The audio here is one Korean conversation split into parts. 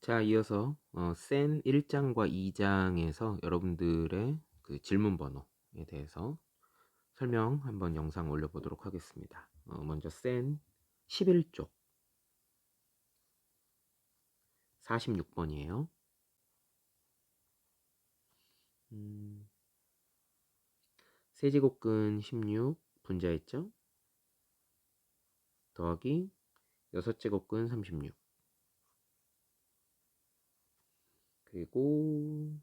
자, 이어서 어, 센 1장과 2장에서 여러분들의 그 질문 번호에 대해서 설명 한번 영상 올려보도록 하겠습니다. 어, 먼저 센 11쪽 46번이에요. 음, 세제곱근 16 분자했죠? 더하기 6제곱근 36 그리고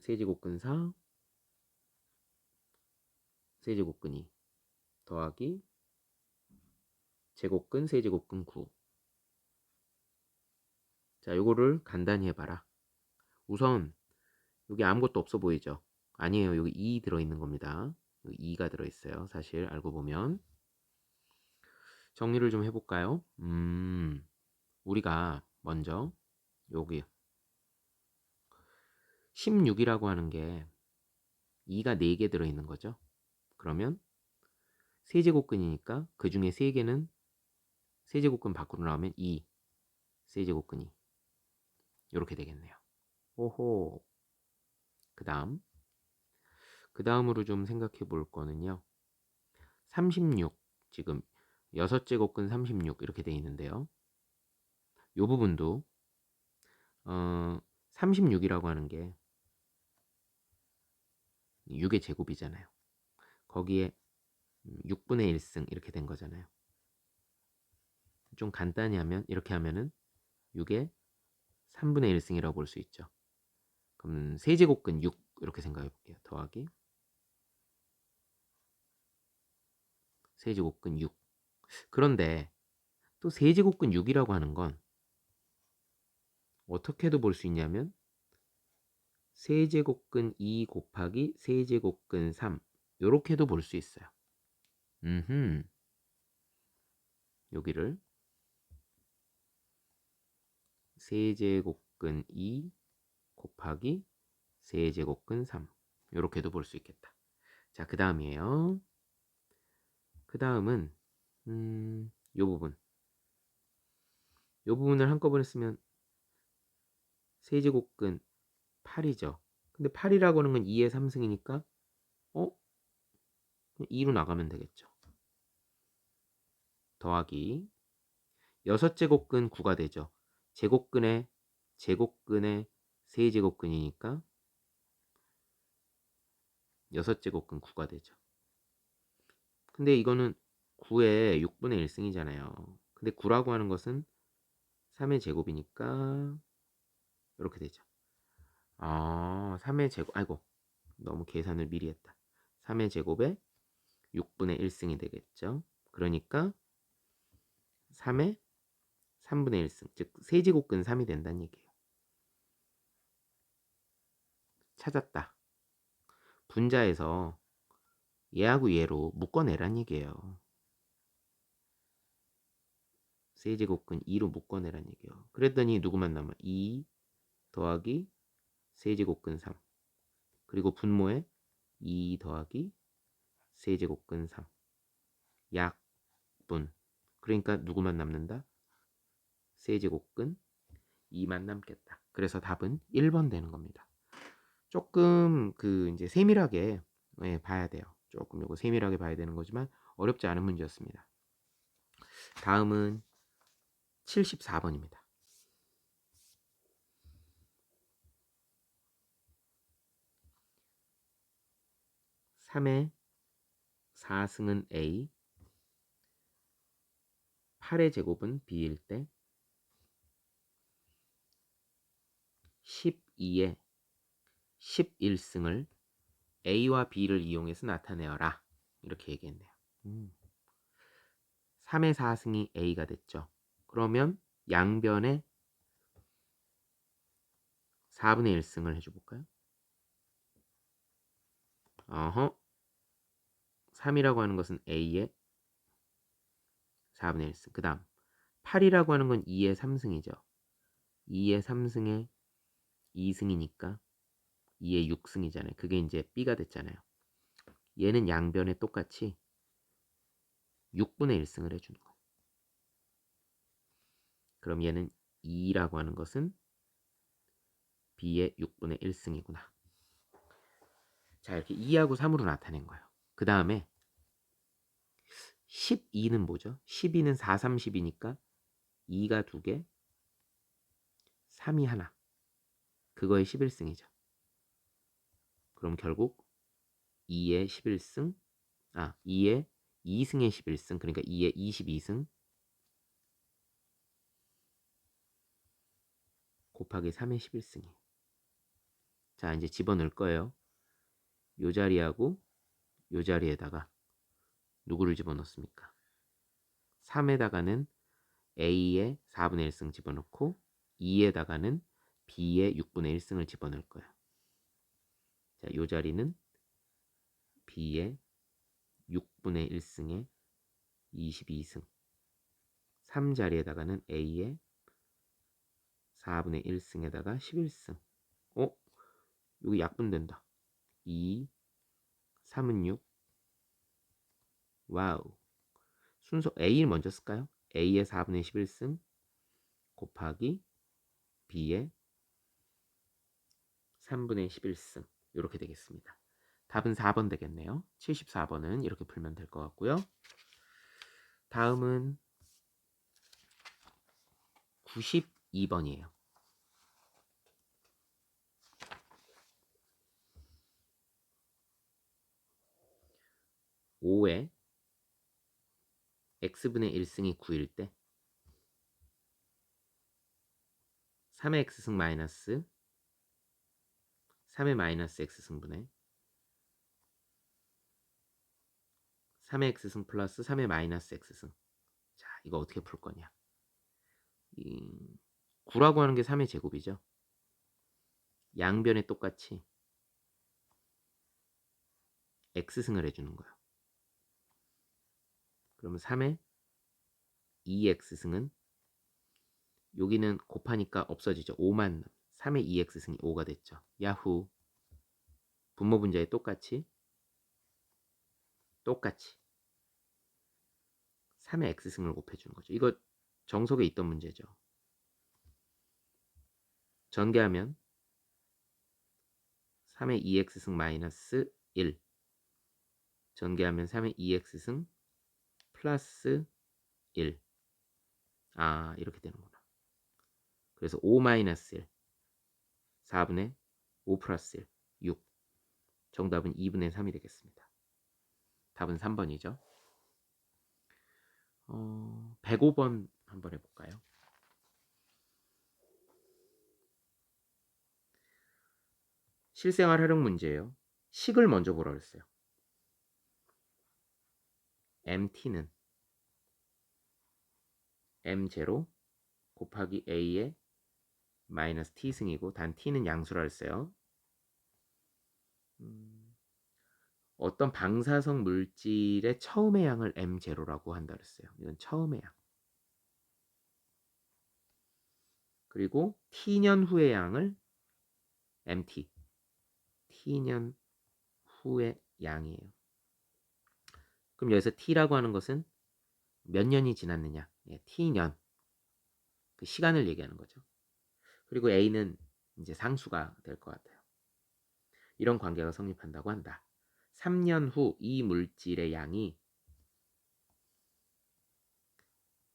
세제곱근 4 세제곱근 2 더하기 제곱근 세제곱근 9 자, 요거를 간단히 해봐라. 우선 여기 아무것도 없어 보이죠? 아니에요. 여기 2 들어있는 겁니다. 여기 2가 들어있어요. 사실 알고 보면 정리를 좀 해볼까요? 음, 우리가 먼저 여기 16이라고 하는 게 2가 4개 들어있는 거죠. 그러면 세제곱근이니까 그 중에 3개는 세제곱근 밖으로 나오면 2 세제곱근이 이렇게 되겠네요. 오호. 그 다음 그 다음으로 좀 생각해 볼 거는요. 36 지금 6제곱근 36 이렇게 돼 있는데요. 요 부분도 어 36이라고 하는 게 6의 제곱이잖아요. 거기에 6분의 1승 이렇게 된 거잖아요. 좀 간단히 하면 이렇게 하면은 6의 3분의 1승이라고 볼 수 있죠. 그럼 세제곱근 6 이렇게 생각해 볼게요. 더하기 세제곱근 6 그런데 또 세제곱근 6이라고 하는 건 어떻게도 볼 수 있냐면 세제곱근 2 곱하기 세제곱근 3 요렇게도 볼 수 있어요. 음흠. 여기를 세제곱근 2 곱하기 세제곱근 3 요렇게도 볼 수 있겠다. 자, 그 다음이에요. 그 다음은 음, 요 부분 요 부분을 한꺼번에 쓰면 세제곱근 8이죠. 근데 8이라고 하는 건 2의 3승이니까 어? 2로 나가면 되겠죠. 더하기 6제곱근 9가 되죠. 제곱근의 제곱근의 세제곱근이니까 6제곱근 9가 되죠. 근데 이거는 9의 6분의 1승이잖아요. 근데 9라고 하는 것은 3의 제곱이니까 이렇게 되죠. 아, 3의 제곱, 아이고, 너무 계산을 미리 했다. 3의 제곱에 6분의 1승이 되겠죠. 그러니까 3의 3분의 1승, 즉 세제곱근 3이 된다는 얘기예요. 찾았다. 분자에서 얘하고 얘로 묶어내란 얘기예요. 세제곱근 2로 묶어내란 얘기예요. 그랬더니 누구만 남아? 2 더하기 세제곱근 3 그리고 분모에 2 더하기 세제곱근 3 약분 그러니까 누구만 남는다? 세제곱근 2만 남겠다. 그래서 답은 1번 되는 겁니다. 조금 그 이제 세밀하게 예, 봐야 돼요. 조금 요거 세밀하게 봐야 되는 거지만 어렵지 않은 문제였습니다. 다음은 74번입니다. 3의 4승은 A 8의 제곱은 B일 때 12의 11승을 A와 B를 이용해서 나타내어라. 이렇게 얘기했네요. 음. 3의 4승이 A가 됐죠. 그러면 양변에 4분의 1승을 해줘볼까요? 어허. 3이라고 하는 것은 A의 4분의 1승. 그 다음 8이라고 하는 건 2의 3승이죠. 2의 3승에 2승이니까 2의 6승이잖아요. 그게 이제 B가 됐잖아요. 얘는 양변에 똑같이 6분의 1승을 해주는 거예요. 그럼 얘는 2라고 하는 것은 b의 6분의 1승이구나. 자, 이렇게 2하고 3으로 나타낸 거예요. 그 다음에 12는 뭐죠? 12는 4, 30이니까 2가 2개, 3이 하나. 그거의 11승이죠. 그럼 결국 2의 11승, 아, 2의 2승의 11승, 그러니까 2의 22승 곱하기 3의 11승이에요. 자, 이제 집어넣을 거예요. 요 자리하고 요 자리에다가 누구를 집어넣습니까? 3에다가는 A의 4분의 1승 집어넣고 2에다가는 B의 6분의 1승을 집어넣을 거예요. 자, 요 자리는 B의 6분의 1승에 22승 3 자리에다가는 A의 4분의 1승에다가 11승 어? 여기 약분된다 2 3은 6 와우 순서 A를 먼저 쓸까요? A의 4분의 11승 곱하기 B의 3분의 11승 이렇게 되겠습니다. 답은 4번 되겠네요. 74번은 이렇게 풀면 될 것 같고요. 다음은 92번이에요. (5에) x분의 1승이 9일 때 3의 x승 마이너스 3의 마이너스 x승분의 3의 x승 플러스 3의 마이너스 x승. 자 이거 어떻게 풀 거냐? 이 9라고 하는 게 3의 제곱이죠? 양변에 똑같이 x승을 해주는 거예요 그러면 3의 2x승은? 여기는 곱하니까 없어지죠. 5만 3의 2x승이 5가 됐죠. 야후. 분모 분자에 똑같이? 똑같이. 3의 x승을 곱해주는 거죠. 이거 정석에 있던 문제죠. 전개하면 3의 2x승 마이너스 1 전개하면 3의 2x승 플러스 1 아, 이렇게 되는구나. 그래서 5 마이너스 1 4분의 5 플러스 1 6 정답은 2분의 3이 되겠습니다. 답은 3번이죠. 어, 105번 한번 해볼까요? 실생활 활용 문제예요. 식을 먼저 보라 그랬어요. MT는 M0 곱하기 A의 마이너스 T승이고 단 T는 양수라 했어요. 음, 어떤 방사성 물질의 처음의 양을 M0라고 한다 그랬어요. 이건 처음의 양. 그리고 T년 후의 양을 MT. T년 후의 양이에요. 그럼 여기서 T라고 하는 것은 몇 년이 지났느냐? 예, T년. 그 시간을 얘기하는 거죠. 그리고 A는 이제 상수가 될 것 같아요. 이런 관계가 성립한다고 한다. 3년 후 이 물질의 양이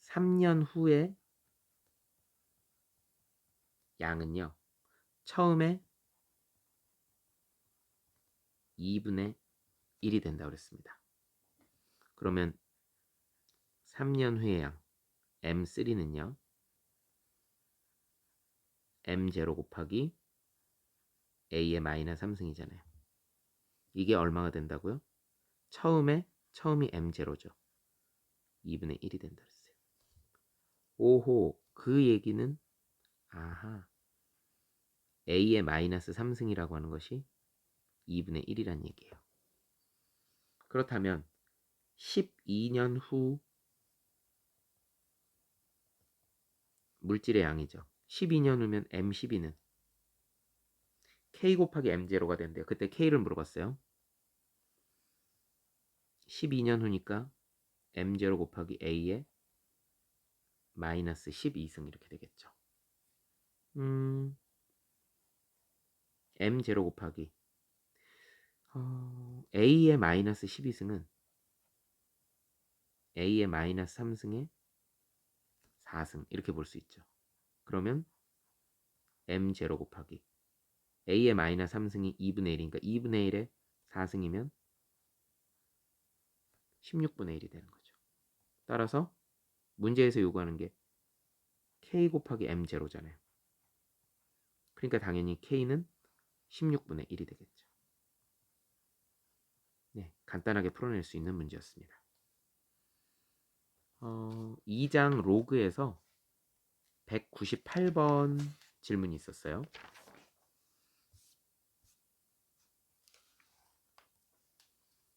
3년 후의 양은요. 처음에 2분의 1이 된다고 그랬습니다. 그러면 3년 후의 양 M3는요. M0 곱하기 A의 마이너스 3승이잖아요. 이게 얼마가 된다고요? 처음에 처음이 M0죠. 2분의 1이 된다 그랬어요. 오호 그 얘기는 아하 A의 마이너스 3승이라고 하는 것이 2분의 1이란 얘기예요. 그렇다면 12년 후 물질의 양이죠. 12년 후면 M12는 K 곱하기 M0가 된대요. 그때 K를 물어봤어요. 12년 후니까 M0 곱하기 A의 마이너스 12승 이렇게 되겠죠. 음, m 제로 곱하기 어, a의 마이너스 12승은 a의 마이너스 3승에 4승 이렇게 볼 수 있죠. 그러면 m 제로 곱하기 a의 마이너스 3승이 2분의 1이니까 2분의 1에 4승이면 16분의 1이 되는 거죠. 따라서 문제에서 요구하는 게 k 곱하기 m 제로잖아요. 그러니까 당연히 k는 16분의 1이 되겠죠. 네, 간단하게 풀어낼 수 있는 문제였습니다. 어, 2장 로그에서 198번 질문이 있었어요.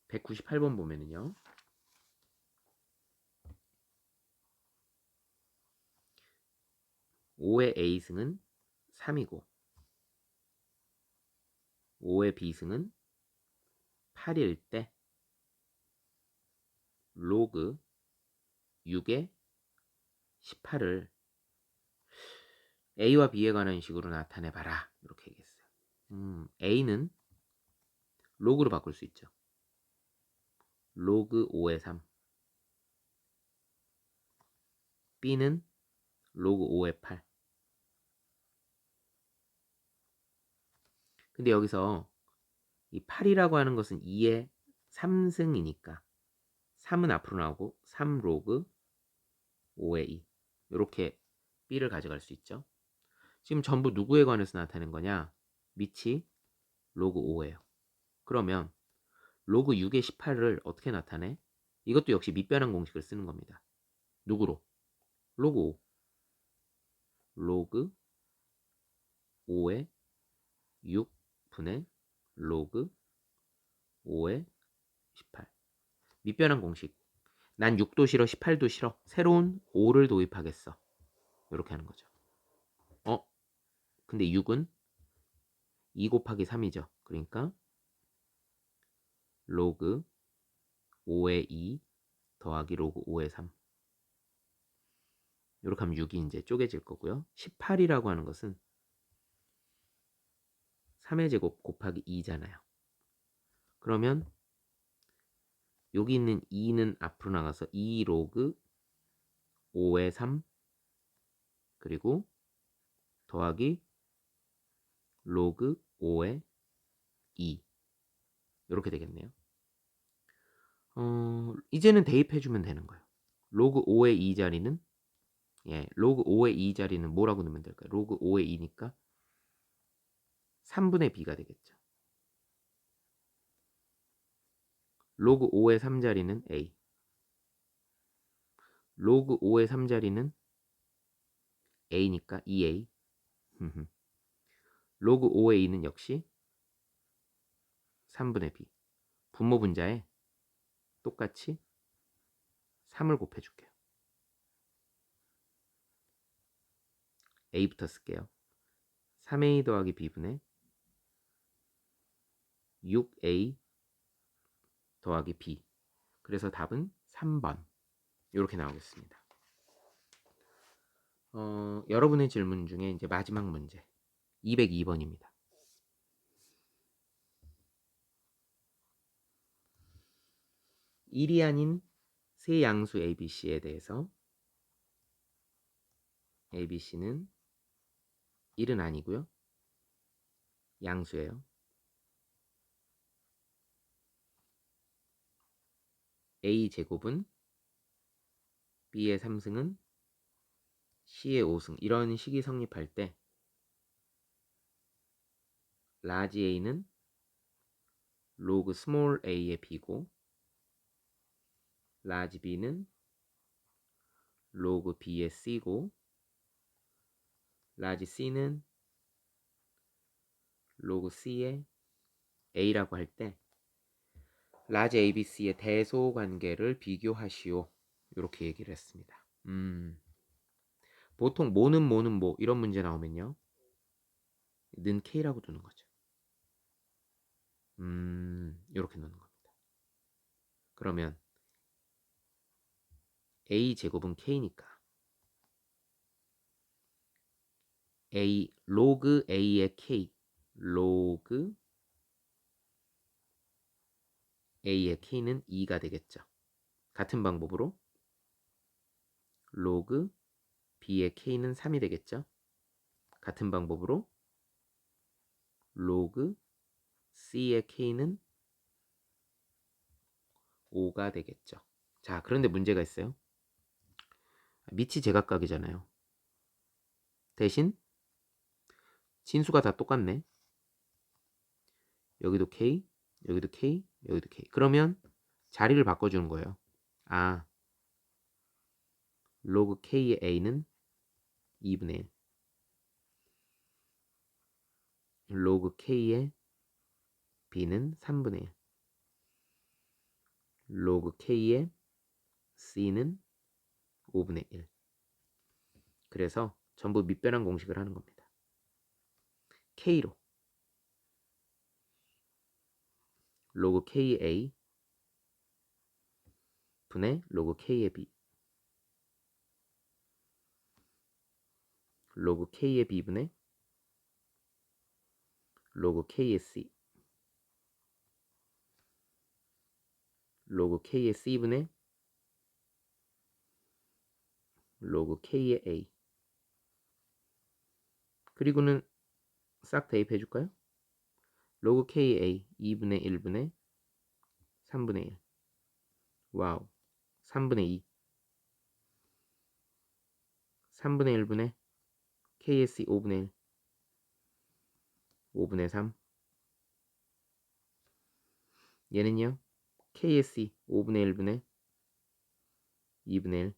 (198번) 보면은요. 5의 a승은 3이고 5의 b승은 8일 때 로그 6의 18을 a와 b에 관한 식으로 나타내봐라 이렇게 얘기했어요. 음, a는 로그로 바꿀 수 있죠. 로그 5의 3 b는 로그 5의 8 근데 여기서 이 8이라고 하는 것은 2의 3승이니까 3은 앞으로 나오고 3 로그 5의 2 이렇게 b를 가져갈 수 있죠. 지금 전부 누구에 관해서 나타낸 거냐? 밑이 로그 5예요. 그러면 로그 6의 18을 어떻게 나타내? 이것도 역시 밑변환 공식을 쓰는 겁니다. 누구로? 로그 5. 로그 5의 6분의 로그 5의 18 밑변환 공식 난 6도 싫어 18도 싫어. 새로운 5를 도입하겠어. 이렇게 하는 거죠. 어? 근데 6은 2 곱하기 3이죠. 그러니까 로그 5의 2 더하기 로그 5의 3 이렇게 하면 6이 이제 쪼개질 거고요. 18이라고 하는 것은 3의 제곱 곱하기 2잖아요. 그러면 여기 있는 2는 앞으로 나가서 2 로그 5의 3 그리고 더하기 로그 5의 2 이렇게 되겠네요. 어, 이제는 대입해주면 되는 거예요. 로그 5의 2 자리는 예, 로그 5의 2 자리는 뭐라고 넣으면 될까요? 로그 5의 2니까 3분의 b가 되겠죠. 로그 5의 3자리는 a. 로그 5의 3자리는 a니까 2a. 로그 5의 2는 역시 3분의 b. 분모 분자에 똑같이 3을 곱해줄게요. a부터 쓸게요. 3a 더하기 b분의 6a 더하기 b. 그래서 답은 3번. 이렇게 나오겠습니다. 어, 여러분의 질문 중에 이제 마지막 문제 202번입니다. 일이 아닌 세 양수 ABC에 대해서 ABC는 1은 아니고요. 양수예요. A 제곱은 b의 3승은 c의 5승. 이런 식이 성립할 때 라지 a는 로그 스몰 a의 b고 라지 b는 로그 b의 c고 라지 c는 로그 c의 a라고 할 때 라지 ABC의 대소 관계를 비교하시오. 이렇게 얘기를 했습니다. 음. 보통 뭐는 뭐는 뭐 이런 문제 나오면요. 는 K라고 두는 거죠. 음, 이렇게 넣는 겁니다. 그러면 A 제곱은 K니까 A 로그 A의 K 로그 A의 K는 2가 되겠죠. 같은 방법으로 로그 B의 K는 3이 되겠죠. 같은 방법으로 로그 C의 K는 5가 되겠죠. 자, 그런데 문제가 있어요. 밑이 제각각이잖아요. 대신 진수가 다 똑같네. 여기도 K, 여기도 K, 여기도 K. 그러면 자리를 바꿔주는 거예요. 아, 로그 K의 A는 2분의 1. 로그 K의 B는 3분의 1. 로그 K의 C는 5분의 1. 그래서 전부 밑변환 공식을 하는 겁니다. K로 로그 KA 분의 로그 K의 B. 로그 K의 B분의 로그 K의 C. 로그 K의 C분의 로그 K의 A. 그리고는 싹 대입해 줄까요? 로그 KA 2분의 1분의 3분의 1 와우. 3분의 2 3분의 1분의 KSC 5분의 1 5분의 3 얘는요 KSC 5분의 1분의 2분의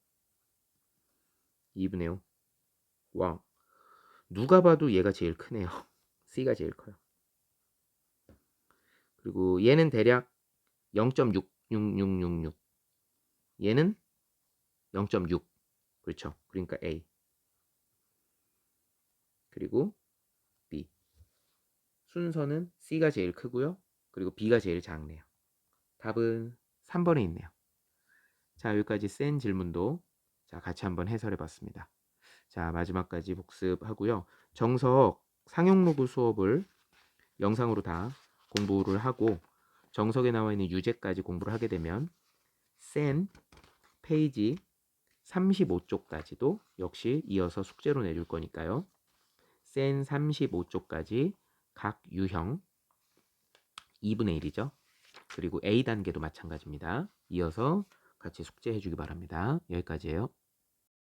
1 2분의 5 와우. 누가 봐도 얘가 제일 크네요. C가 제일 커요 그리고 얘는 대략 0.66666 얘는 0.6 그렇죠. 그러니까 A. 그리고 B. 순서는 C가 제일 크고요. 그리고 B가 제일 작네요. 답은 3번에 있네요. 자 여기까지 센 질문도 자 같이 한번 해설해 봤습니다. 자 마지막까지 복습하고요. 정석 상용로그 수업을 영상으로 다 공부를 하고 정석에 나와 있는 유제까지 공부를 하게 되면 센 페이지 35쪽까지도 역시 이어서 숙제로 내줄 거니까요. 센 35쪽까지 각 유형 2분의 1이죠. 그리고 A 단계도 마찬가지입니다. 이어서 같이 숙제해 주기 바랍니다. 여기까지예요.